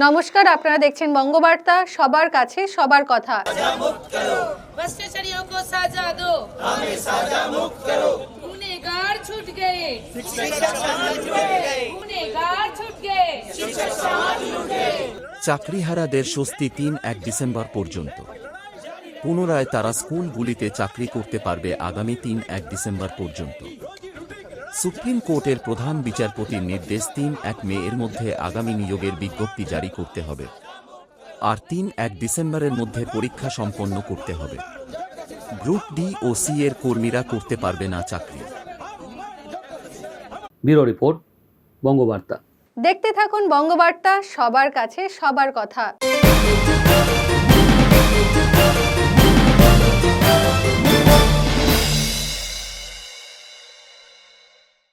নমস্কার আপনারা দেখছেন বঙ্গবার্তা সবার কাছে সবার কথা भ्रष्टाचारियों को साजा दो हमें साजा मुक्त करो गुनेगार छूट गए गुनेगार छूट गए চাকরিহারাদের স্বস্তি তিন এক ডিসেম্বর পর্যন্ত পুনরায় তারা স্কুলগুলিতে চাকরি করতে পারবে আগামী তিন এক ডিসেম্বর পর্যন্ত সুপ্রিম কোর্টের প্রধান বিচারপতির নির্দেশ তিন এক মে এর মধ্যে আগামী নিয়োগের বিজ্ঞপ্তি জারি করতে হবে। আর তিন এক ডিসেম্বরের মধ্যে পরীক্ষা সম্পন্ন করতে হবে। গ্রুপ ডি ও সি এর কর্মীরা করতে পারবে না চাকরি। Bureau report Bangabarta. দেখতে থাকুন বঙ্গবার্তা সবার কাছে সবার কথা।